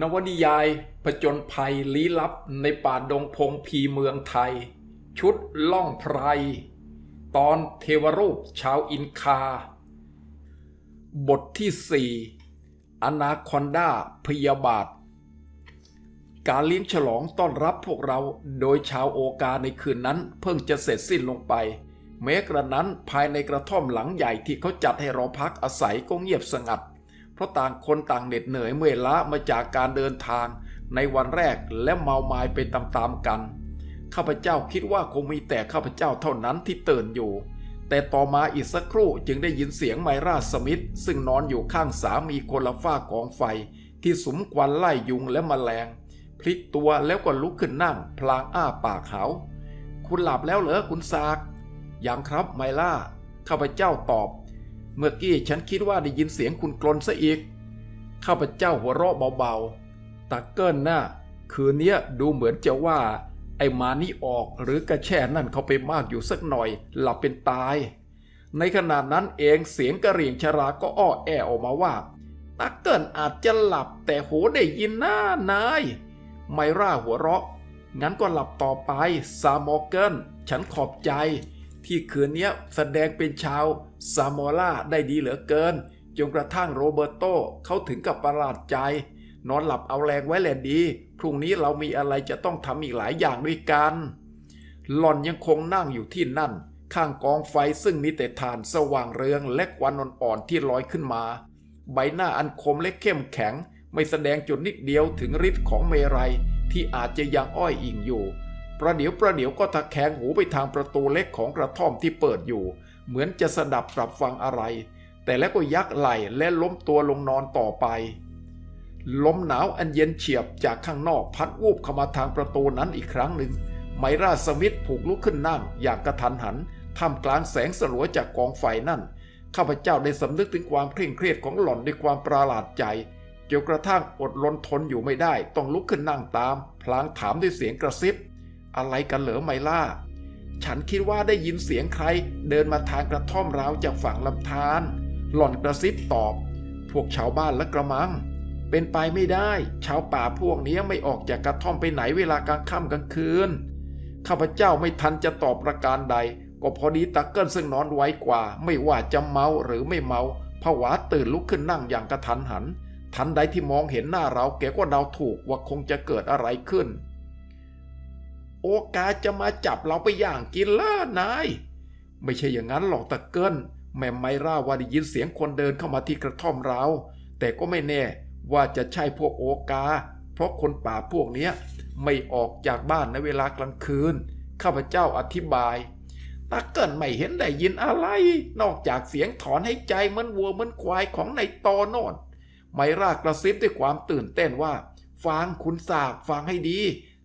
นวนิยายผจญภัยลี้ลับในป่าดงพงพีเมืองไทย ชุดล่องไพร ตอนเทวรูปชาวอินคา บทที่สี่อนาคอนดาพยาบาท การเลี้ยงฉลองต้อนรับพวกเราโดยชาวโอกาในคืนนั้นเพิ่งจะเสร็จสิ้นลงไป แม้กระนั้นภายในกระท่อมหลังใหญ่ที่เขาจัดให้เราพักอาศัยก็เงียบสงัด เพราะต่างคนต่างเหน็ดเหนื่อยเมื่อยล้ามาจากการเดินทางในวันแรกและเมาไมายไปตามๆกัน ข้าพเจ้าคิดว่าคงมีแต่ข้าพเจ้าเท่านั้นที่ตื่นอยู่ แต่ต่อมาอีกสักครู่จึงได้ยินเสียงไมราสมิธซึ่งนอนอยู่ข้างสามีคนละฝ้ากองไฟ ที่สุมควันไล่ยุงและมแมลง พลิกตัวแล้วก็ลุกขึ้นนั่ง พลางอ้าปากหาวคุณหลับแล้วเหรอคุณซาก อยังครับไมล่าข้าพเจ้าตอบ เมื่อกี้ฉันคิดว่าได้ยินเสียงคุณกลนซะอีก ข้าพเจ้าหัวเราะเบาๆตักเกิลน่ะคืนเนี้ยดูเหมือนจะว่า ไอ้มานี่ออกหรือกระแช่นั่นเขาไปมากอยู่สักหน่อย หลับเป็นตาย ในขณะนั้นเองเสียงกระเหรี่ยงชราก็อ้อแอออกมาว่าตักเกิลอาจจะหลับแต่โหได้ยินหน้านาย ไมร่าหัวเราะ งั้นก็หลับต่อไปซามอเกิลฉันขอบใจ ที่คืนเนี้ยแสดงเป็นชาวซามอล่าได้ดีเหลือเกิน จนกระทั่งโรเบร์โตเขาถึงกับประหลาดใจ นอนหลับเอาแรงไว้แหละดี พรุ่งนี้เรามีอะไรจะต้องทำอีกหลายอย่างด้วยกัน หล่อนยังคงนั่งอยู่ที่นั่น ข้างกองไฟซึ่งมีแต่ถ่านสว่างเรืองและควันอ่อนๆที่ลอยขึ้นมา ใบหน้าอันคมและเข้มแข็ง ไม่แสดงจุดนิดเดียวถึงฤทธิ์ของเมรัยที่อาจจะยังอ้อยอิงอยู่ ประเดี๋ยวประเดี๋ยวก็ตะแคงหูไปทางประตูเล็กของกระท่อมที่เปิดอยู่ เหมือนจะสดับปรับฟังอะไร แต่แล้วก็ยักไหล่และล้มตัวลงนอนต่อไป ลมหนาวอันเย็นเฉียบจากข้างนอกพัดวูบเข้ามาทางประตูนั้นอีกครั้งหนึ่ง ไมราสมิธผูกลุกขึ้นนั่งอย่างกระทันหันท่ามกลางแสงสลัวจากกองไฟนั่น ข้าพเจ้าได้สำนึกถึงความเคร่งเครียดของหล่อนด้วยความประหลาดใจจนกระทั่งอดรนทนอยู่ไม่ได้ ต้องลุกขึ้นนั่งตาม พลางถามด้วยเสียงกระซิบ อะไรกันเหรอไมล่า ฉันคิดว่าได้ยินเสียงใคร เดินมาทางกระท่อมเราจากฝั่งลำธาร หล่อนกระซิบตอบ พวกชาวบ้านและกระมัง เป็นไปไม่ได้ ชาวป่าพวกนี้ไม่ออกจากกระท่อมไปไหนเวลากลางค่ำกลางคืน ข้าพเจ้าไม่ทันจะตอบประการใด ก็พอดีตักเกิลซึ่งนอนไวกว่า ไม่ว่าจะเมาหรือไม่เมาผวาตื่นลุกขึ้นนั่งอย่างกระทันหัน ทันใดที่มองเห็นหน้าเราแกก็เดาถูกว่าคงจะเกิดอะไรขึ้น โอกาสจะมาจับเราไปย่างกินล่านาย ไม่ใช่อย่างนั้นหรอกตะเกิลแม่ไมร่าว่าได้ยินเสียงคนเดินเข้ามาที่กระท่อมเรา แต่ก็ไม่แน่ว่าจะใช่พวกโอกา เพราะคนป่าพวกเนี้ยไม่ออกจากบ้านในเวลากลางคืน ข้าพเจ้าอธิบายตาเกิลไม่เห็นได้ยินอะไร นอกจากเสียงถอนให้ใจเหมือนวัวเหมือนควายของในตอโนนไมรากระซิบด้วยความตื่นเต้นว่า ฟังคุณสากฟังให้ดี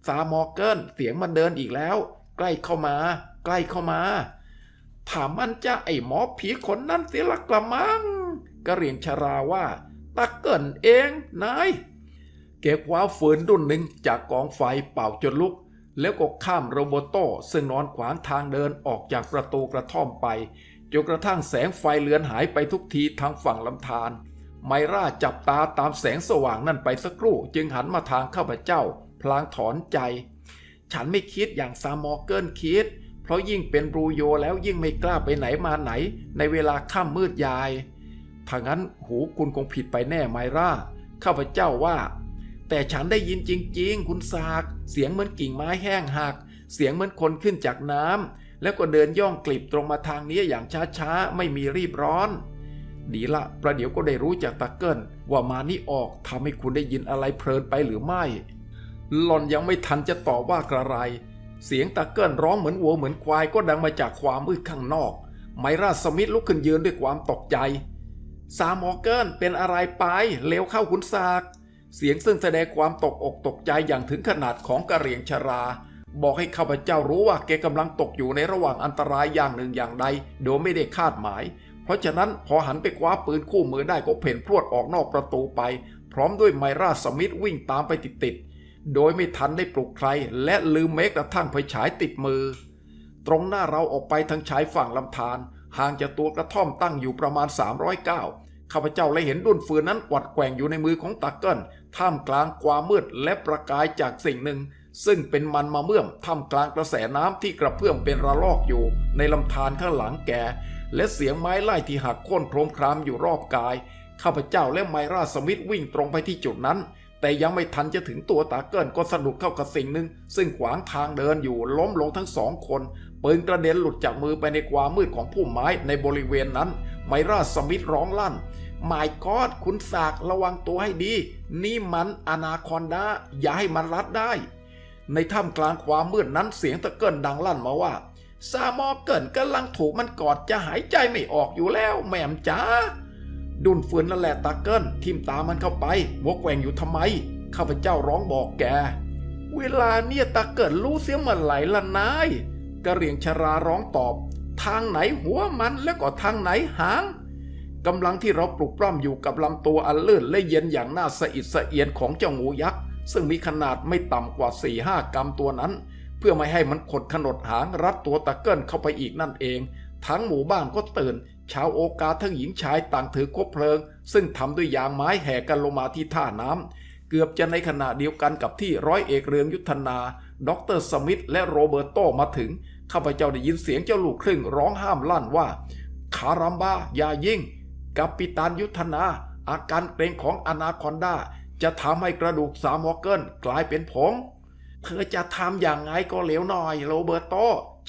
ซามอร์เกิลเสียงมันเดินอีกแล้ว ใกล้เข้ามา ใกล้เข้ามา ถามมันจะไอหมอผีคนนั้นเสียละกระมังกระเรียงชราว่าตาเกิลเองนายเก็บว้าฝืนดุนหนึ่งจากกองไฟเป่าจนลุก แล้วก็ข้ามโรโบโตซึ่งนอนขวางทางเดินออกจากประตูกระท่อมไปจนกระทั่งแสงไฟเลือนหายไปทุกทีทางฝั่งลำธารไมร่าจับตาตามแสงสว่างนั่นไปสักครู่ จึงหันมาทางข้าพเจ้า พลางถอนใจ ฉันไม่คิดอย่างซามอร์เกิลคิด เพราะยิ่งเป็นบรูโยแล้วยิ่งไม่กล้าไปไหนมาไหน ในเวลาค่ำมืดยายถ้างั้นหูคุณคงผิดไปแน่ไมร่าข้าพเจ้าว่า แต่ฉันได้ยินจริง ๆ คุณสากเสียงเหมือนกิ่งไม้แห้งหัก เสียงเหมือนคนขึ้นจากน้ำแล้วก็เดินย่องกลีบตรงมาทางนี้อย่างช้าๆไม่มีรีบร้อน ดีละ ประเดี๋ยวก็ได้รู้จากตะเกิลว่ามานี่ออกทำให้คุณได้ยินอะไรเพลินไปหรือไม่ หล่อนยังไม่ทันจะตอบว่ากระไร เสียงตะเกิลร้องเหมือนวัวเหมือนควายก็ดังมาจากความมืดข้างนอก ไมราสมิธลุกขึ้นยืนด้วยความตกใจซามอเกิลเป็นอะไรไปเร็วเข้าคุณสากเสียงซึ่งแสดงความตกอกตกใจอย่างถึงขนาดของกระเหรียงชรา บอกให้ข้าพเจ้ารู้ว่าแกกำลังตกอยู่ในระหว่างอันตรายอย่างหนึ่งอย่างใด โดยไม่ได้คาดหมาย เพราะฉะนั้นพอหันไปคว้าปืนคู่มือได้ก็เพ่นพรวดออกนอกประตูไป พร้อมด้วยไมราสมิธวิ่งตามไปติดๆ โดยไม่ทันได้ปลุกใคร และลืมแม้กระทั่งไฟฉายติดมือ ตรงหน้าเราออกไปทางชายฝั่งลำธารห่างจากตัวกระท่อมตั้งอยู่ประมาณ 300ก้าวข้าพเจ้าเลยเห็นดุนฟืนนั้นกวัดแกว่งอยู่ในมือของตาเกิลท่ามกลางความมืดและประกายจากสิ่งหนึ่ง ซึ่งเป็นมันมาเมื่อมท่ามกลางกระแสน้ำที่กระเพื่อมเป็นระลอกอยู่ ในลำธารข้างหลังแกและเสียงไม้ไล่ที่หักโค่นโครมครามอยู่รอบกายข้าพเจ้าและไมราสมิธวิ่งตรงไปที่จุดนั้น แต่ยังไม่ทันจะถึงตัวตาเกิลก็สะดุดเข้ากับสิ่งหนึ่งซึ่งขวางทางเดินอยู่ล้มลงทั้งสองคนปืนกระเด็นหลุดจากมือไปในความมืดของผู้ไม้ในบริเวณนั้น ไมราสมิธร้องลั่นหมายกอดคุณสากระวังตัวให้ดี นี่มันอนาคอนดาอย่าให้มันรัดได้ ในท่ามกลางความมืดนั้นเสียงตะเกิลดังลั่นมาว่า ซามอเกิลกำลังถูกมันกอดจะหายใจไม่ออกอยู่แล้วแหม่มจ๋า ดุนฟืนนั่นแหละตะเกิลทิมตามันเข้าไปวกแหวงอยู่ทำไม ข้าพเจ้าร้องบอกแก เวลาเนี่ยตะเกิลรู้เสียเมื่อไหร่ละนายกระเรียงชราร้องตอบ ทางไหนหัวมันแล้วก็ทางไหนหางกำลังที่เราปลุกปล้ำอยู่กับลำตัวอันลื่นและเย็นอย่างน่าสะอิดสะเอียนของเจ้างูยักษ์ซึ่งมีขนาดไม่ต่ำกว่า4ี่ห้ากรัมตัวนั้น เพื่อไม่ให้มันขดขนดหางรัดตัวตะเกิลเข้าไปอีกนั่นเอง ทั้งหมู่บ้านก็ตื่น ชาวโอกาทั้งหญิงชายต่างถือคบเพลิง ซึ่งทำด้วยยางไม้แห่กันลงมาที่ท่าน้ำเกือบจะในขณะเดียวกันกับที่ร้อยเอกเรืองยุทธนาด็อกเตอร์สมิธและโรเบิร์โตมาถึงข้าพเจ้าได้ยินเสียงเจ้าลูกครึ่งร้องห้ามลั่นว่า คารัมบาอย่ายิงกัปปิตันยุทธนา อาการเกรงของอนาคอนดาจะทำให้กระดูกสามอเกิลกลายเป็นผง เธอจะทำอย่างไงก็เหลวหน่อยโรเบร์โต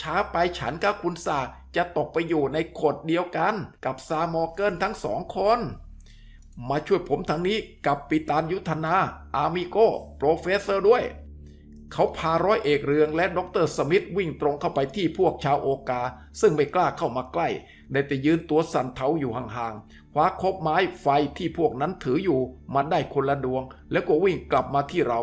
ช้าไปฉันกับคุณสาจะตกไปอยู่ในขดเดียวกันกับซามอเกิลทั้งสองคน มาช่วยผมทางนี้กับปิตานยุทธนา อามิโกโปรเฟสเซอร์ด้วย เขาพาร้อยเอกเรืองและดรสมิธวิ่งตรงเข้าไปที่พวกชาวโอกา ซึ่งไม่กล้าเข้ามาใกล้ ได้แต่ยืนตัวสั่นเทาอยู่ห่างๆคว้าคบไม้ไฟที่พวกนั้นถืออยู่มาได้คนละดวง แล้วก็วิ่งกลับมาที่เรา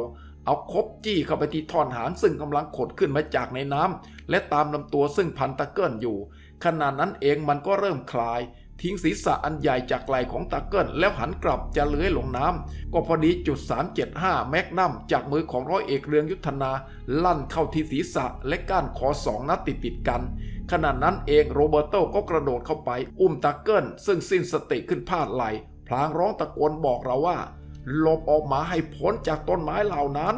เอาคบจี้เข้าไปที่ท่อนหางซึ่งกำลังขดขึ้นมาจากในน้ำและตามลำตัวซึ่งพันตะเกิลอยู่ ขณะนั้นเองมันก็เริ่มคลาย ทิ้งศีรษะอันใหญ่จากไหล่ของตะเกิลแล้วหันกลับจะเลื้อยลงน้ำก็พอดีจุด 375 แมกนัมจากมือของร้อยเอกเรืองยุทธนา ลั่นเข้าที่ศีรษะและก้านคอสองนัดติดติดกันขณะนั้นเองโรเบร์โตก็กระโดดเข้าไป อุ้มตะเกิลซึ่งสิ้นสติขึ้นพาดไหลพลางร้องตะโกนบอกเราว่า หลบออกมาให้พ้นจากต้นไม้เหล่านั้น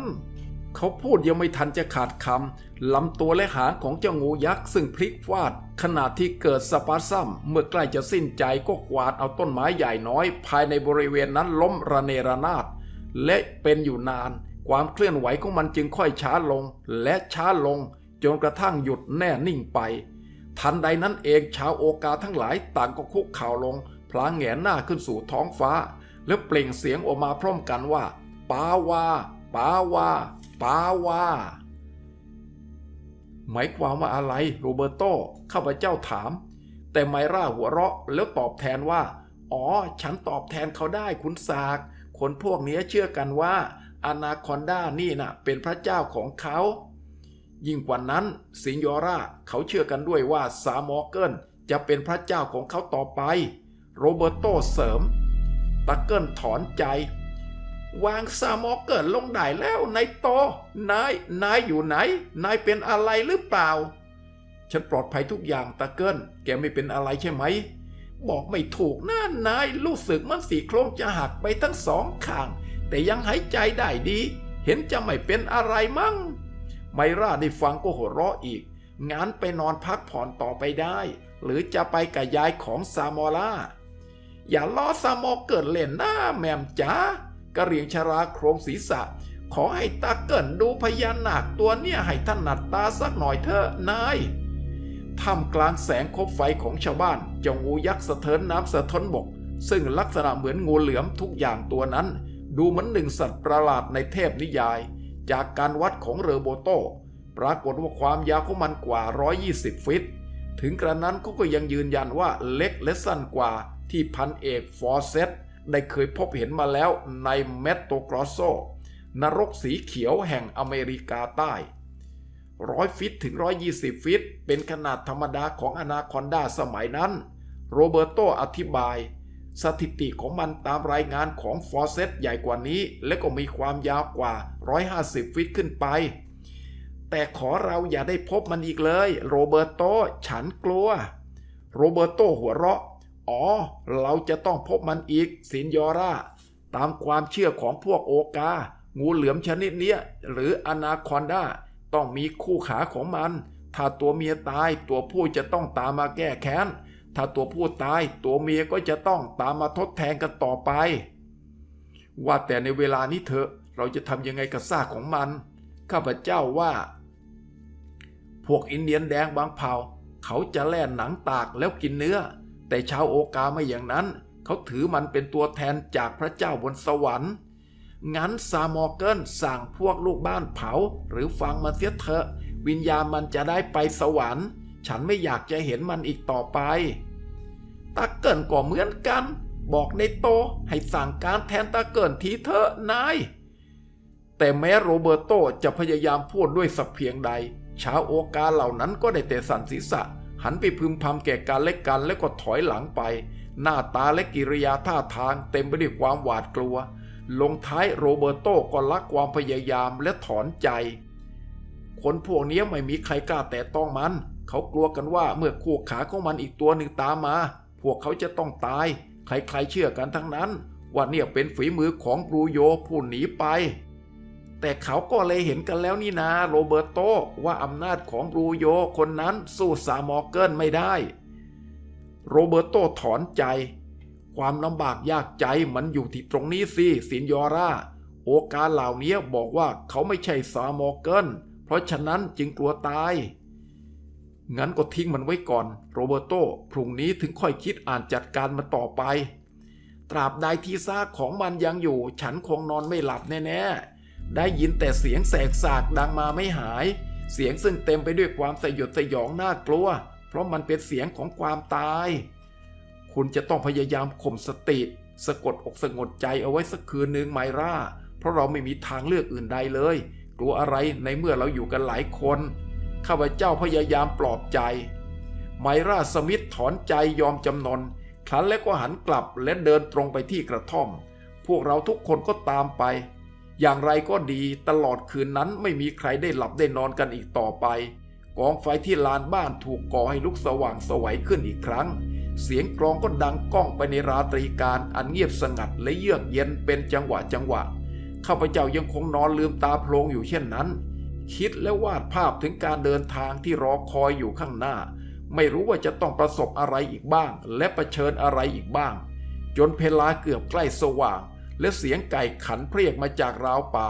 เขาพูดยังไม่ทันจะขาดคำลำตัวและหางของเจ้างูยักษ์ซึ่งพลิกฟาด ขณะที่เกิดสปาร์ซัมเมื่อใกล้จะสิ้นใจก็กวาดเอาต้นไม้ใหญ่น้อย ภายในบริเวณนั้นล้มระเนระนาดและเป็นอยู่นาน ความเคลื่อนไหวของมันจึงค่อยช้าลง และช้าลงจนกระทั่งหยุดแน่นิ่งไป ทันใดนั้นเองชาวโอกาทั้งหลายต่างก็คุกเข่าลง พลางแหงนหน้าขึ้นสู่ท้องฟ้า แล้วเปล่งเสียงออกมาพร้อมกันว่าปาวาปาวาปาวาหมายความว่าอะไรโรเบร์โตข้าพเจ้าถาม แต่ไมร่าหัวเราะแล้วตอบแทนว่า อ๋อ ฉันตอบแทนเขาได้คุณสาก คนพวกนี้เชื่อกันว่าอนาคอนดานี่น่ะเป็นพระเจ้าของเขา ยิ่งกว่านั้นสิงยอร่าเขาเชื่อกันด้วยว่าซามอเกิลจะเป็นพระเจ้าของเขาต่อไป โรเบร์โตเสริม ตักเกิลถอนใจ วางซามอเกิลลงได้แล้วนายโตนายนายอยู่ไหน นายเป็นอะไรหรือเปล่า ฉันปลอดภัยทุกอย่างตาเกิลแกไม่เป็นอะไรใช่ไหม บอกไม่ถูกนะนายรู้สึกมันสีโครงจะหักไปทั้งสองข้าง แต่ยังหายใจได้ดี เห็นจะไม่เป็นอะไรมั้งไมราได้ฟังก็หัวเราะอีกงั้นไปนอนพักผ่อนต่อไปได้ หรือจะไปกับยายของซามอล่า อย่าล้อซามอเกิดเล่นหน้าแมมจ๋ากระเหรียงชราโครงศีรษะ ขอให้ตาเกินดูพญานาคตัวเนี่ยให้ถนัดตาสักหน่อยเถอะนายท่ามกลางแสงคบไฟของชาวบ้านเจ้างูยักษ์สะเทินน้ำสะท้นบก ซึ่งลักษณะเหมือนงูเหลือมทุกอย่างตัวนั้น ดูเหมือนหนึ่งสัตว์ประหลาดในเทพนิยาย จากการวัดของเรอโบโต ปรากฏว่าความยาวของมันกว่า 120 ฟิต ถึงกระนั้นเขาก็ยังยืนยันว่าเล็กและสั้นกว่า ที่พันเอกฟอร์เซตได้เคยพบเห็นมาแล้วในเมตโตกรอสโซ นรกสีเขียวแห่งอเมริกาใต้ร้อยฟิตถึง 120 ฟิต เป็นขนาดธรรมดาของอนาคอนดาสมัยนั้น โรเบอร์โตอธิบาย สถิติของมันตามรายงานของฟอร์เซตใหญ่กว่านี้ และก็มีความยาวกว่า 150 ฟิตขึ้นไป แต่ขอเราอย่าได้พบมันอีกเลย โรเบอร์โต ฉันกลัว โรเบอร์โตหัวเราะ อ๋อ เราจะต้องพบมันอีกสินยอร่า ตามความเชื่อของพวกโอกา งูเหลือมชนิดเนี้ย หรืออนาคอนดาต้องมีคู่ขาของมัน ถ้าตัวเมียตายตัวผู้จะต้องตามมาแก้แค้น ถ้าตัวผู้ตายตัวเมียก็จะต้องตามมาทดแทนกันต่อไป ว่าแต่ในเวลานี้เถอะเราจะทำยังไงกับซากของมัน ข้าพเจ้าว่า พวกอินเดียนแดงบางเผ่า เขาจะแล่หนังตากแล้วกินเนื้อ แต่ชาวโอกาไม่อย่างนั้น เขาถือมันเป็นตัวแทนจากพระเจ้าบนสวรรค์ งั้นซามอเกิลสั่งพวกลูกบ้านเผา หรือฟังมันเสียเถอะ วิญญาณมันจะได้ไปสวรรค์ ฉันไม่อยากจะเห็นมันอีกต่อไปตาเกิลก็เหมือนกัน บอกในโตให้สั่งการแทนตาเกิลทีเถอะนายแต่แม้โรเบร์โตจะพยายามพูดด้วยสักเพียงใด ชาวโอกาเหล่านั้นก็ได้แต่สั่นศีรษะ หันไปพึมพำแก่กันและกันแล้วก็ถอยหลังไป หน้าตาและกิริยาท่าทางเต็มไปด้วยความหวาดกลัว ลงท้ายโรเบร์โตก็ลักความพยายามและถอนใจ คนพวกนี้ไม่มีใครกล้าแต่ต้องมัน เขากลัวกันว่าเมื่อคู่ขาของมันอีกตัวหนึ่งตามมา พวกเขาจะต้องตาย ใครๆเชื่อกันทั้งนั้นว่าเนี่ยเป็นฝีมือของบรูโยผู้หนีไป แต่เขาก็เลยเห็นกันแล้วนี่นาโรเบร์โตว่าอำนาจของบรูโยคนนั้นสู้ซามอเกิลไม่ได้ โรเบร์โตถอนใจ ความลำบากยากใจมันอยู่ที่ตรงนี้สิสินยอร่า โอกาสเหล่านี้บอกว่าเขาไม่ใช่ซามอเกิลเพราะฉะนั้นจึงกลัวตาย งั้นก็ทิ้งมันไว้ก่อน โรเบร์โตพรุ่งนี้ถึงค่อยคิดอ่านจัดการมันต่อไป ตราบใดที่ซากของมันยังอยู่ ฉันคงนอนไม่หลับแน่ๆ ได้ยินแต่เสียงแสกสากดังมาไม่หาย เสียงซึ่งเต็มไปด้วยความสยดสยองน่ากลัว เพราะมันเป็นเสียงของความตาย คุณจะต้องพยายามข่มสติ สะกดอกสะกดใจเอาไว้สักคืนหนึ่งไมร่า เพราะเราไม่มีทางเลือกอื่นใดเลย กลัวอะไรในเมื่อเราอยู่กันหลายคน ข้าพเจ้าพยายามปลอบใจ ไมราสมิธถอนใจยอมจำนนครั้นแล้วก็หันกลับและเดินตรงไปที่กระท่อม พวกเราทุกคนก็ตามไป อย่างไรก็ดีตลอดคืนนั้นไม่มีใครได้หลับได้นอนกันอีกต่อไป กองไฟที่ลานบ้านถูกก่อให้ลุกสว่างสวัยขึ้นอีกครั้ง เสียงกลองก็ดังก้องไปในราตรีการอันเงียบสงัดและเยือกเย็นเป็นจังหวะจังหวะข้าพเจ้ายังคงนอนลืมตาโพลงอยู่เช่นนั้น คิดและวาดภาพถึงการเดินทางที่รอคอยอยู่ข้างหน้า ไม่รู้ว่าจะต้องประสบอะไรอีกบ้าง และะเผชิญอะไรอีกบ้าง จนเพลาเกือบใกล้สว่าง และเสียงไก่ขันเพรียกมาจากราวป่า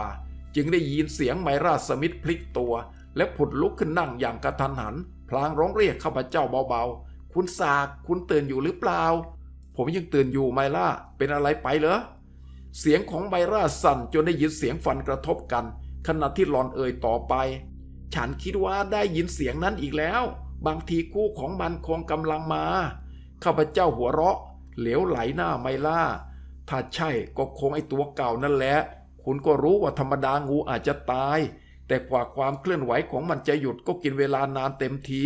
จึงได้ยินเสียงไมราสมิธพลิกตัว และผุดลุกขึ้นนั่งอย่างกระทันหัน พลางร้องเรียกข้าพเจ้าเบาๆ คุณสากคุณตื่นอยู่หรือเปล่า ผมยังตื่นอยู่ไมล่าเป็นอะไรไปเหรอเสียงของไมราสั่นจนได้ยินเสียงฟันกระทบกัน ขณะที่หลอนเอ่ยต่อไป ฉันคิดว่าได้ยินเสียงนั้นอีกแล้ว บางทีคู่ของมันคงกำลังมาข้าพเจ้าหัวเราะ เหลวไหลหน้าไมล่า ถ้าใช่ก็คงไอตัวเก่านั่นแหละ คุณก็รู้ว่าธรรมดางูอาจจะตาย แต่กว่าความเคลื่อนไหวของมันจะหยุดก็กินเวลานานเต็มที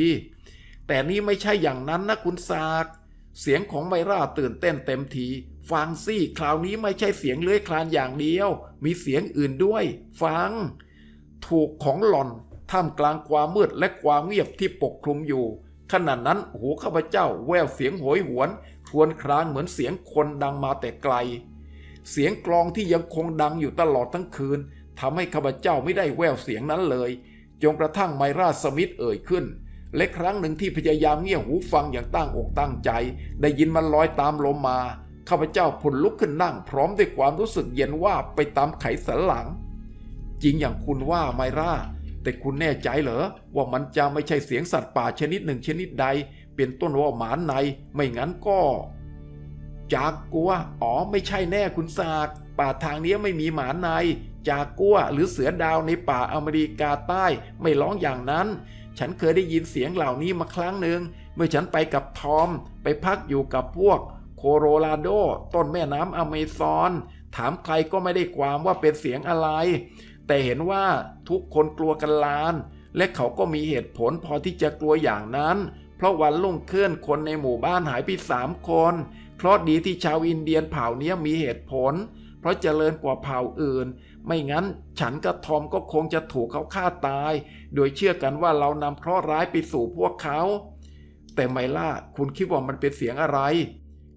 แต่นี่ไม่ใช่อย่างนั้นนะคุณสากเสียงของไมร่าตื่นเต้นเต็มที ฟังสิคราวนี้ไม่ใช่เสียงเลื้อยคลานอย่างเดียว มีเสียงอื่นด้วย ฟัง ถูกของหล่อนท่ามกลางความมืดและความเงียบที่ปกคลุมอยู่ขณะนั้นหูข้าพเจ้าแววเสียงโหยหวน วญครางเหมือนเสียงคนดังมาแต่ไกล เสียงกลองที่ยังคงดังอยู่ตลอดทั้งคืนทำให้ข้าพเจ้าไม่ได้แววเสียงนั้นเลย จนกระทั่งไมราสมิธเอ่ยขึ้น และครั้งหนึ่งที่พยายามเงี่ยหูฟังอย่างตั้งอกตั้งใจ ได้ยินมันลอยตามลมมาข้าพเจ้าผุนลุกขึ้นนั่งพร้อมด้วยความรู้สึกเย็นว่าไปตามไขสันหลัง จริงอย่างคุณว่าไมราแต่คุณแน่ใจเหรอว่ามันจะไม่ใช่เสียงสัตว์ป่าชนิดหนึ่งชนิดใด เป็นต้นว่าหมานในไม่งั้นก็จากกัวอ๋อไม่ใช่แน่คุณสากป่าทางนี้ไม่มีหมาใน จากกัวหรือเสือดาวในป่าอเมริกาใต้ไม่ร้องอย่างนั้น ฉันเคยได้ยินเสียงเหล่านี้มาครั้งหนึ่ง เมื่อฉันไปกับทอม ไปพักอยู่กับพวก โคโรราโด ต้นแม่น้ำอเมซอน ถามใครก็ไม่ได้ความว่าเป็นเสียงอะไร แต่เห็นว่าทุกคนกลัวกันลาน และเขาก็มีเหตุผลพอที่จะกลัวอย่างนั้น เพราะวันรุ่งขึ้นคนในหมู่บ้านหายไปสามคนเพราะดีที่ชาวอินเดียนเผ่านี้มีเหตุผล เพราะเจริญกว่าเผ่าอื่น ไม่งั้นฉันกับทอมก็คงจะถูกเขาฆ่าตาย โดยเชื่อกันว่าเรานำเคราะห์ร้ายไปสู่พวกเขา แต่ไมล่าคุณคิดว่ามันเป็นเสียงอะไร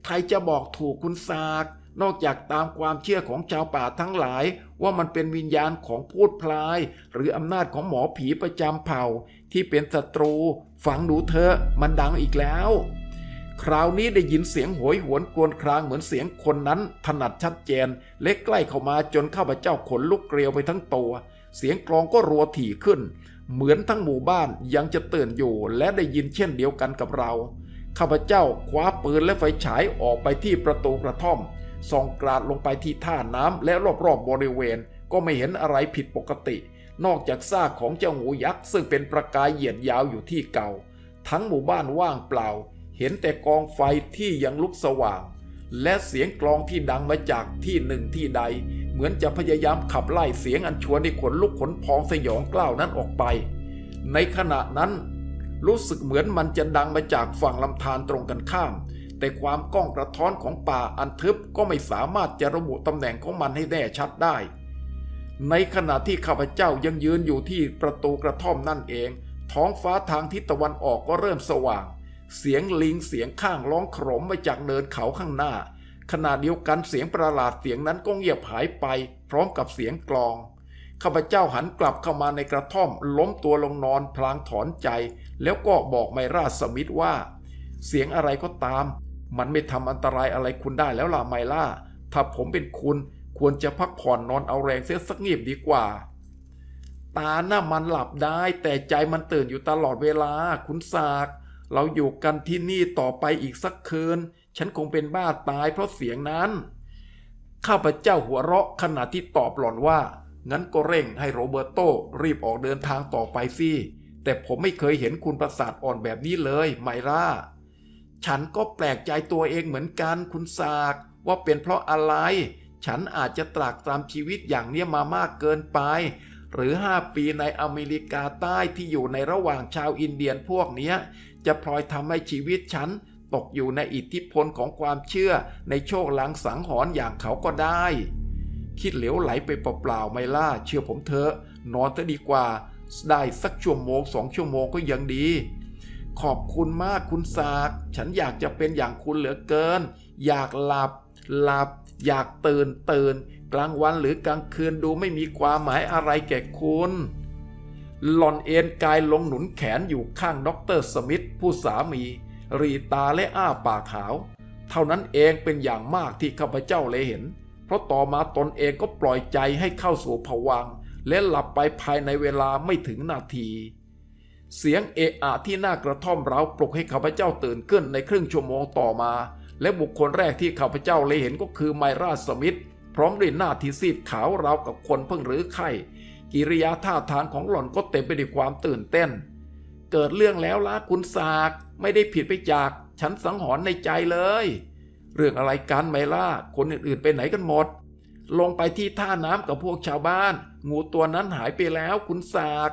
ใครจะบอกถูกคุณสากนอกจากตามความเชื่อของชาวป่าทั้งหลาย ว่ามันเป็นวิญญาณของพูดพลาย หรืออำนาจของหมอผีประจำเผ่าที่เป็นศัตรู ฟังดูเถอมันดังอีกแล้ว คราวนี้ได้ยินเสียงโหยหวนกวนครางเหมือนเสียงคนนั้น ถนัดชัดเจน เล็กใกล้เข้ามาจนข้าพเจ้าขนลุกเกลียวไปทั้งตัว เสียงกลองก็รัวถี่ขึ้น เหมือนทั้งหมู่บ้านยังจะตื่นอยู่ และได้ยินเช่นเดียวกันกับเราข้าพเจ้าคว้าปืนและไฟฉายออกไปที่ประตูกระท่อมส่องกราดลงไปที่ท่าน้ำและรอบๆบบริเวณ ก็ไม่เห็นอะไรผิดปกติ นอกจากซากของเจ้างูยักษ์ซึ่งเป็นประกายเหยียดยาวอยู่ที่เก่า ทั้งหมู่บ้านว่างเปล่า เห็นแต่กองไฟที่ยังลุกสว่าง และเสียงกลองที่ดังมาจากที่หนึ่งที่ใด เหมือนจะพยายามขับไล่เสียงอันชวนให้ขนลุกขนพองสยองกล้าวนั้นออกไป ในขณะนั้น รู้สึกเหมือนมันจะดังมาจากฝั่งลำธารตรงกันข้าม แต่ความก้องกระท้อนของป่าอันทึบก็ไม่สามารถจะระบุตำแหน่งของมันให้แน่ชัดได้ ในขณะที่ข้าพเจ้ายังยืนอยู่ที่ประตูกระท่อมนั่นเอง ท้องฟ้าทางทิศตะวันออกก็เริ่มสว่าง เสียงลิงเสียงข้างร้องขรมมาจากเนินเขาข้างหน้า ขณะเดียวกันเสียงประหลาดเสียงนั้นก็เงียบหายไป พร้อมกับเสียงกลองข้าพเจ้าหันกลับเข้ามาในกระท่อม ล้มตัวลงนอนพลางถอนใจ แล้วก็บอกไมราสมิธว่า เสียงอะไรก็ตาม มันไม่ทำอันตรายอะไรคุณได้แล้วล่ะไมล่าถ้าผมเป็นคุณ ควรจะพักผ่อนนอนเอาแรงเสียสักงียบดีกว่า ตาหน้ามันหลับได้ แต่ใจมันตื่นอยู่ตลอดเวลา คุณสากเราอยู่กันที่นี่ต่อไปอีกสักคืน ฉันคงเป็นบ้าตายเพราะเสียงนั้น ข้าพเจ้าหัวเราะขณะที่ตอบหล่อนว่า งั้นก็เร่งให้โรเบร์โตรีบออกเดินทางต่อไปสิ แต่ผมไม่เคยเห็นคุณประสาทอ่อนแบบนี้เลยไมร่า ฉันก็แปลกใจตัวเองเหมือนกันคุณสากว่าเป็นเพราะอะไร ฉันอาจจะตรากตรำชีวิตอย่างเนี้ยมามากเกินไป หรือ 5 ปีในอเมริกาใต้ที่อยู่ในระหว่างชาวอินเดียนพวกเนี้ย จะพลอยทำให้ชีวิตฉัน ตกอยู่ในอิทธิพลของความเชื่อในโชคลางสังหรณ์อย่างเขาก็ได้ คิดเหลวไหลไปเปล่าๆไม่ล่า เชื่อผมเถอะ นอนจะดีกว่า ได้สักชั่วโมงสองชั่วโมงก็ยังดี ขอบคุณมากคุณสาก ฉันอยากจะเป็นอย่างคุณเหลือเกิน อยากหลับหลับ อยากตื่นตื่น กลางวันหรือกลางคืนดูไม่มีความหมายอะไรแก่คุณ หล่อนเอ็นกายลงหนุนแขนอยู่ข้างด็อกเตอร์สมิธผู้สามี รีตาและอ้าปากขาว เท่านั้นเองเป็นอย่างมากที่ข้าพเจ้าเลยเห็น เพราะต่อมาตนเองก็ปล่อยใจให้เข้าสู่ภวังและหลับไปภายในเวลาไม่ถึงนาที เสียงเอะอะที่หน้ากระท่อมเราปลุกให้ข้าพเจ้าตื่นขึ้นในครึ่งชั่วโมงต่อมา และบุคคลแรกที่ข้าพเจ้าเลยเห็นก็คือไมราสมิธพร้อมด้วยหน้าที่ซีดขาวราวกับคนเพิ่งรื้อไข้กิริยาท่าทางของหล่อนก็เต็มไปด้วยความตื่นเต้น เกิดเรื่องแล้วล่ะคุณสากไม่ได้ผิดไปจาก ฉันสังหรณ์ในใจเลย เรื่องอะไรกันไมล่าคนอื่นๆไปไหนกันหมด ลงไปที่ท่าน้ำกับพวกชาวบ้าน งูตัวนั้นหายไปแล้วคุณสาก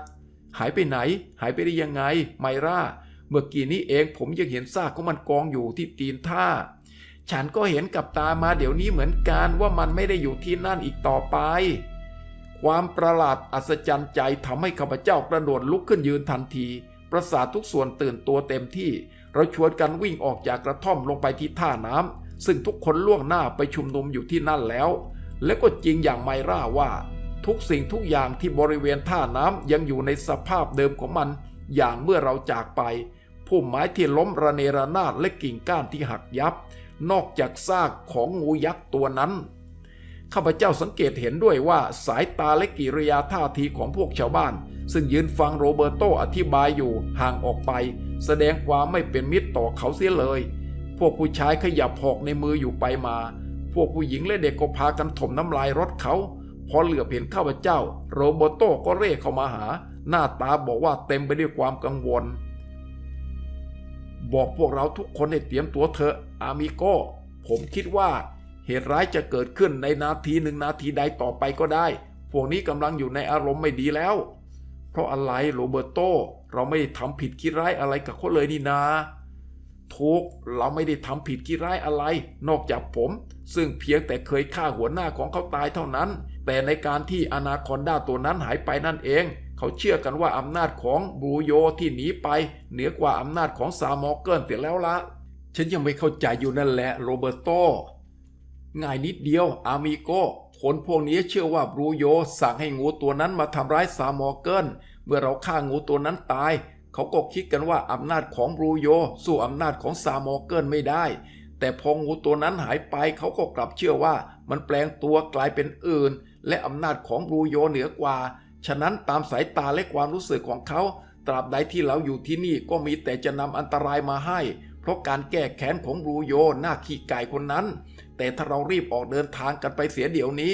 หายไปไหน หายไปได้ยังไง ไมร่า เมื่อกี้นี้เองผมยังเห็นซากของมันกองอยู่ที่ตีนท่า ฉันก็เห็นกับตามาเดี๋ยวนี้เหมือนกันว่ามันไม่ได้อยู่ที่นั่นอีกต่อไป ความประหลาดอัศจรรย์ใจทำให้ข้าพเจ้ากระโดดลุกขึ้นยืนทันที ประสาททุกส่วนตื่นตัวเต็มที่ เราชวนกันวิ่งออกจากกระท่อมลงไปที่ท่าน้ำซึ่งทุกคนล่วงหน้าไปชุมนุมอยู่ที่นั่นแล้ว และก็จริงอย่างไมร่าว่า ทุกสิ่งทุกอย่างที่บริเวณท่าน้ำยังอยู่ในสภาพเดิมของมัน อย่างเมื่อเราจากไปพุ่มไม้ที่ล้มระเนระนาดและกิ่งก้านที่หักยับ นอกจากซากของงูยักษ์ตัวนั้น ข้าพเจ้าสังเกตเห็นด้วยว่าสายตาและกิริยาท่าทีของพวกชาวบ้าน ซึ่งยืนฟังโรเบร์โตอธิบายอยู่ห่างออกไป แสดงความไม่เป็นมิตรต่อเขาเสียเลย พวกผู้ชายขยับหอกในมืออยู่ไปมา พวกผู้หญิงและเด็กก็พากันถมน้ำลายรถเขา พอเหลือเห็นข้าพเจ้า โรเบร์โตก็เร่เข้ามาหา หน้าตาบอกว่าเต็มไปด้วยความกังวล บอกพวกเราทุกคนให้เตรียมตัวเถอะอามิโกผมคิดว่าเหตุร้ายจะเกิดขึ้นในนาทีหนึ่งนาทีใดต่อไปก็ได้ พวกนี้กำลังอยู่ในอารมณ์ไม่ดีแล้ว เพราะอะไรโรเบร์โตเราไม่ได้ทำผิดคิดร้ายอะไรกับเขาเลยนี่นาทุกเราไม่ได้ทำผิดคิดร้ายอะไร นอกจากผม ซึ่งเพียงแต่เคยฆ่าหัวหน้าของเขาตายเท่านั้น แต่ในการที่อนาคอนดาตัวนั้นหายไปนั่นเอง เขาเชื่อกันว่าอำนาจของบรูโยที่หนีไป เหนือกว่าอำนาจของซามอเกิลเสียแล้วละฉันยังไม่เข้าใจอยู่นั่นแหละโรเบร์โตง่ายนิดเดียวอามิโกคนพวกนี้เชื่อว่าบรูโยสั่งให้งูตัวนั้นมาทำร้ายซามอเกิลเมื่อเราฆ่างูตัวนั้นตาย เขาก็คิดกันว่าอำนาจของบรูโยสู้อำนาจของซามอเกิลไม่ได้ แต่พองูตัวนั้นหายไปเขาก็กลับเชื่อว่ามันแปลงตัวกลายเป็นอื่น และอำนาจของบรูโยเหนือกว่า ฉะนั้นตามสายตาและความรู้สึกของเขา ตราบใดที่เราอยู่ที่นี่ก็มีแต่จะนำอันตรายมาให้ เพราะการแก้แค้นของบรูโยหน้าขี้ไก่คนนั้น แต่ถ้าเรารีบออกเดินทางกันไปเสียเดี๋ยวนี้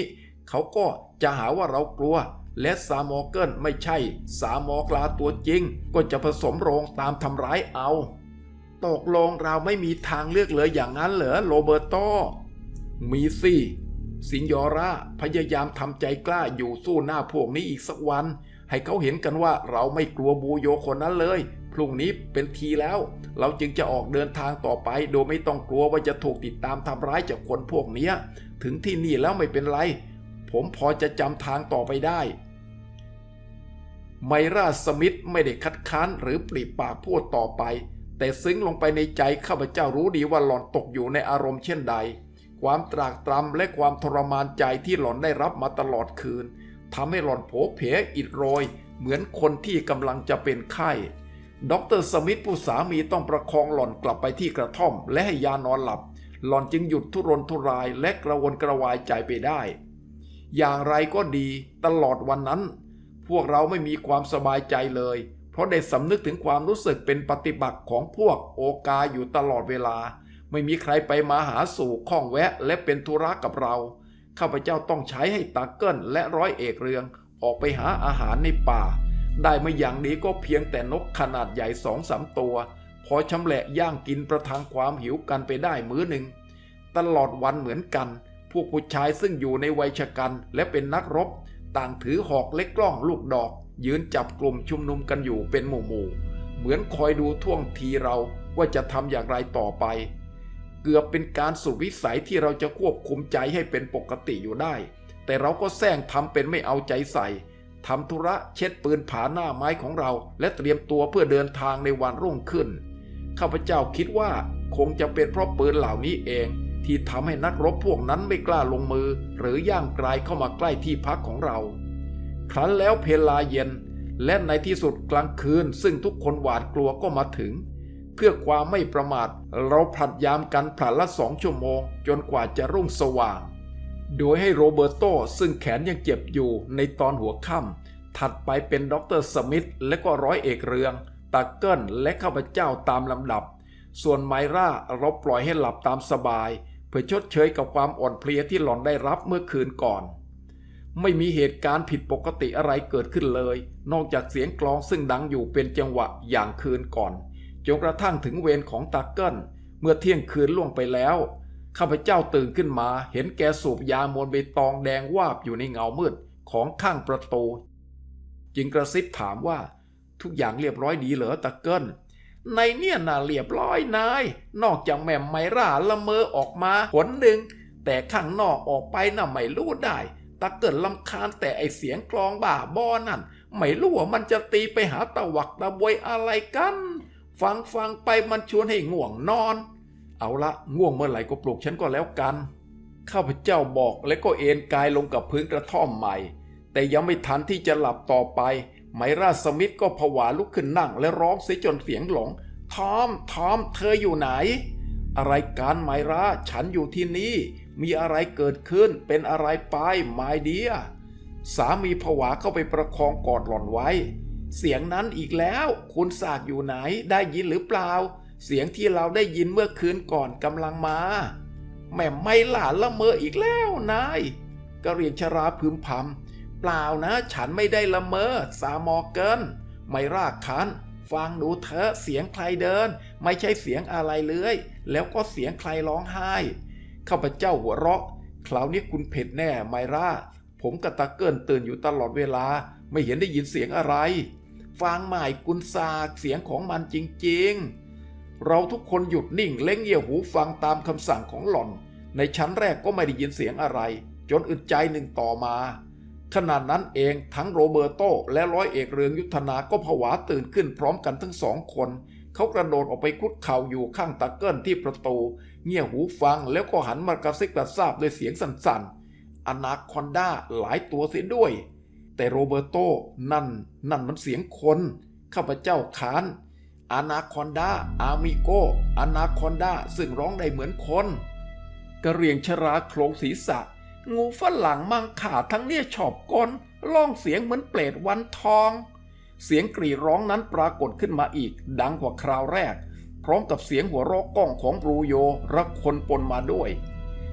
เขาก็จะหาว่าเรากลัว และซามอเกิลไม่ใช่ สามอกลาตัวจริง ก็จะผสมโรงตามทำร้ายเอา ตกลงเราไม่มีทางเลือกเลยอย่างนั้นเหรอโรเบอร์โตมีสิ สิงยอร่าพยายามทำใจกล้าอยู่สู้หน้าพวกนี้อีกสักวัน ให้เขาเห็นกันว่าเราไม่กลัวบูโยคนนั้นเลย พรุ่งนี้เป็นทีแล้ว เราจึงจะออกเดินทางต่อไป โดยไม่ต้องกลัวว่าจะถูกติดตามทำร้ายจากคนพวกนี้ถึงที่นี่แล้วไม่เป็นไร ผมพอจะจำทางต่อไปได้ ไมราสมิธไม่ได้คัดค้านหรือปริปากพูดต่อไป แต่ซึ้งลงไปในใจข้าพเจ้ารู้ดีว่าหล่อนตกอยู่ในอารมณ์เช่นใด ความตรากตรำและความทรมานใจที่หล่อนได้รับมาตลอดคืนทำให้หล่อนโผเพอิดโรย เหมือนคนที่กำลังจะเป็นไข้ด็อกเตอร์สมิธผู้สามีต้องประคองหล่อนกลับไปที่กระท่อม และให้ยานอนหลับ หล่อนจึงหยุดทุรนทุรายและกระวนกระวายใจไปได้ อย่างไรก็ดีตลอดวันนั้น พวกเราไม่มีความสบายใจเลย เพราะได้สำนึกถึงความรู้สึกเป็นปฏิบัติของพวกโอกาอยู่ตลอดเวลา ไม่มีใครไปมาหาสู่ข้องแวะและเป็นธุระกับเรา ข้าพเจ้าต้องใช้ให้ตาเกิลและร้อยเอกเรืองออกไปหาอาหารในป่า ได้ไม่อย่างนี้ก็เพียงแต่นกขนาดใหญ่สองสามตัว พอชำแหละย่างกินประทังความหิวกันไปได้มื้อหนึ่ง ตลอดวันเหมือนกัน พวกผู้ชายซึ่งอยู่ในวัยชะกันและเป็นนักรบ ต่างถือหอกเล็กกล้องลูกดอก ยืนจับกลุ่มชุมนุมกันอยู่เป็นหมู่หมู่ๆเหมือนคอยดูท่วงทีเราว่าจะทำอย่างไรต่อไป เกือบเป็นการสุดวิสัยที่เราจะควบคุมใจให้เป็นปกติอยู่ได้ แต่เราก็แซงทำเป็นไม่เอาใจใส่ทำธุระเช็ดปืนผาหน้าไม้ของเรา และเตรียมตัวเพื่อเดินทางในวันรุ่งขึ้น ข้าพเจ้าคิดว่าคงจะเป็นเพราะปืนเหล่านี้เอง ที่ทำให้นักรบพวกนั้นไม่กล้าลงมือ หรือย่างกลเข้ามาใกล้ที่พักของเรา ครั้นแล้วเพลาเย็น และในที่สุดกลางคืนซึ่งทุกคนหวาดกลัวก็มาถึง พื่อความไม่ประมาท เราผลัดยามกันผลัดละสองชั่วโมง จนกว่าจะรุ่งสว่าง โดยให้โรเบร์โตซึ่งแขนยังเจ็บอยู่ในตอนหัวค่ำถัดไปเป็นด็อกเตอร์สมิธและก็ร้อยเอกเรืองตักเกิลและข้าพเจ้าตามลำดับ ส่วนไมร่าเราปล่อยให้หลับตามสบาย เพื่อชดเชยกับความอ่อนเพลียที่หล่อนได้รับเมื่อคืนก่อนไม่มีเหตุการณ์ผิดปกติอะไรเกิดขึ้นเลย นอกจากเสียงกลองซึ่งดังอยู่เป็นจังหวะอย่างคืนก่อน จนกระทั่งถึงเวรของตาเกิลเมื่อเที่ยงคืนล่วงไปแล้ว ข้าพเจ้าตื่นขึ้นมา เห็นแกสูบยามวนใบตองแดงวาบอยู่ในเงามืดของข้างประตู จึงกระซิบถามว่า ทุกอย่างเรียบร้อยดีเหรอตาเกิลในเนี่ยน่าเรียบร้อยนาย นอกจากแม่มไมร่าละเมอออกมาผลหนึ่ง แต่ข้างนอกออกไปน่ะไม่รู้ได้ตาเกิดลำคาญแต่ไอเสียงกลองบ่าบอนั่น ไม่รู้ว่ามันจะตีไปหาตะวักตะบวยอะไรกัน ฟังฟังไปมันชวนให้ง่วงนอน เอาละง่วงเมื่อไหร่ก็ปลุกฉันก็แล้วกัน ข้าพเจ้าบอกและก็เอนกายลงกับพื้นกระท่อมใหม่ แต่ยังไม่ทันที่จะหลับต่อไป ไมราสมิธก็ผวาลุกขึ้นนั่ง และร้องเสียจนเสียงหลง ทอม ทอม เธออยู่ไหน อะไรการไมราฉันอยู่ที่นี่ มีอะไรเกิดขึ้น เป็นอะไรไปไมเดียสามีผวาเข้าไปประคองกอดหล่อนไว้ เสียงนั้นอีกแล้ว คุณสากอยู่ไหนได้ยินหรือเปล่า เสียงที่เราได้ยินเมื่อคืนก่อนกำลังมา แม่ไม่หลานละเมออีกแล้วนายกระเรียนชราพึมพำเปล่านะฉันไม่ได้ละเมอสามอเกินไม่รากคันฟังดูเถอะเสียงใครเดิน ไม่ใช่เสียงอะไรเลย แล้วก็เสียงใครร้องไห้ข้าพเจ้าหัวเราะคราวนี้คุณเผ็ดแน่ไมร่าผมกับตาเกิลตื่นอยู่ตลอดเวลา ไม่เห็นได้ยินเสียงอะไร ฟังใหม่กุนซากเสียงของมันจริงๆ เราทุกคนหยุดนิ่งเล้งเยี่ยหูฟังตามคำสั่งของหล่อน ในชั้นแรกก็ไม่ได้ยินเสียงอะไร จนอึดใจหนึ่งต่อมาขณะนั้นเองทั้งโรเบร์โตและร้อยเอกเรืองยุทธนาก็ผวาตื่นขึ้นพร้อมกันทั้งสองคน เขากระโดดออกไปคุดเข่าอยู่ข้างตะเกิลที่ประตู เงี่ยหูฟังแล้วก็หันมากระซิบกระซาบด้วยเสียงสั่นๆ อนาคอนดาหลายตัวเสียด้วย แต่โรเบโตนั่น นั่นมันเสียงคน ข้าพเจ้าขาน อานาคอนดาอามิโกอานาคอนดาซึ่งร้องได้เหมือนคนกระเรียงชราโครงศีรษะ งูฝรั่งมังขาทั้งเนี่ยชอบกลร้องเสียงเหมือนเปรตวันทอง เสียงกรีร้องนั้นปรากฏขึ้นมาอีก ดังกว่าคราวแรก พร้อมกับเสียงหัวเราะก้องของบรูโยรักคนปนมาด้วย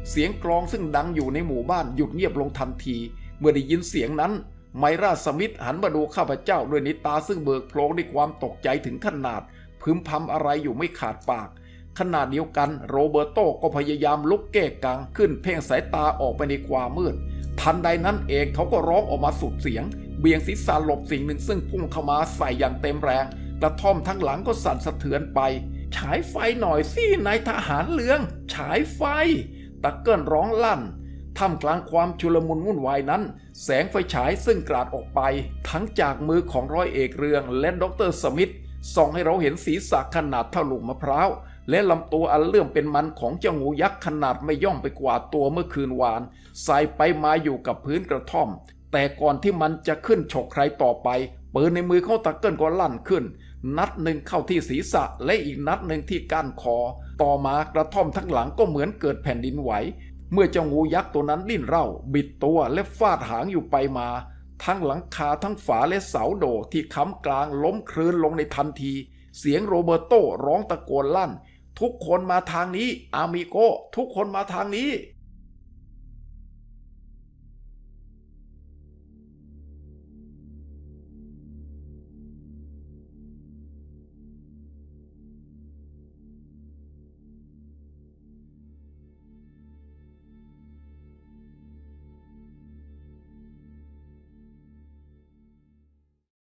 เสียงกลองซึ่งดังอยู่ในหมู่บ้านหยุดเงียบลงทันที เมื่อได้ยินเสียงนั้น ไมราสมิธหันมาดูข้าพเจ้าด้วยนิตาซึ่งเบิกโพลงด้วยความตกใจถึงขนาด พึมพำอะไรอยู่ไม่ขาดปาก ขณะเดียวกันโรเบร์โตก็พยายามลุกเก้กังขึ้นเพ่งสายตาออกไปในความมืด ทันใดนั้นเองเขาก็ร้องออกมาสุดเสียง เบี่ยงศีรษะหลบสิ่งหนึ่งซึ่งพุ่งเข้ามาใส่อย่างเต็มแรง กระท่อมทั้งหลังก็สั่นสะเทือนไป ฉายไฟหน่อยสินายทหารเหลือง ฉายไฟตะเกิลร้องลั่น ท่ามกลางความชุลมุนวุ่นวายนั้น แสงไฟฉายซึ่งกราดออกไป ทั้งจากมือของร้อยเอกเรืองและดรสมิธส่องให้เราเห็นศีรษะขนาดเท่าลูกมะพร้าว และลำตัวอันเลื่อมเป็นมันของเจ้างูยักษ์ขนาดไม่ย่อมไปกว่าตัวเมื่อคืนวานใส่ไปมาอยู่กับพื้นกระท่อม แต่ก่อนที่มันจะขึ้นฉกใครต่อไปปืนในมือเขาตะเกิลก็ลั่นขึ้น นัดหนึ่งเข้าที่ศีรษะและอีกนัดหนึ่งที่ก้านคอ ต่อมากระท่อมทั้งหลังก็เหมือนเกิดแผ่นดินไหว เมื่อเจ้างูยักษ์ตัวนั้นลิ้นเร่า บิดตัวและฟาดหางอยู่ไปมา ทั้งหลังคาทั้งฝาและเสาโดที่ค้ำกลางล้มคลืนลงในทันที เสียงโรเบร์โตร้องตะโกนลั่น ทุกคนมาทางนี้ อามิโก ทุกคนมาทางนี้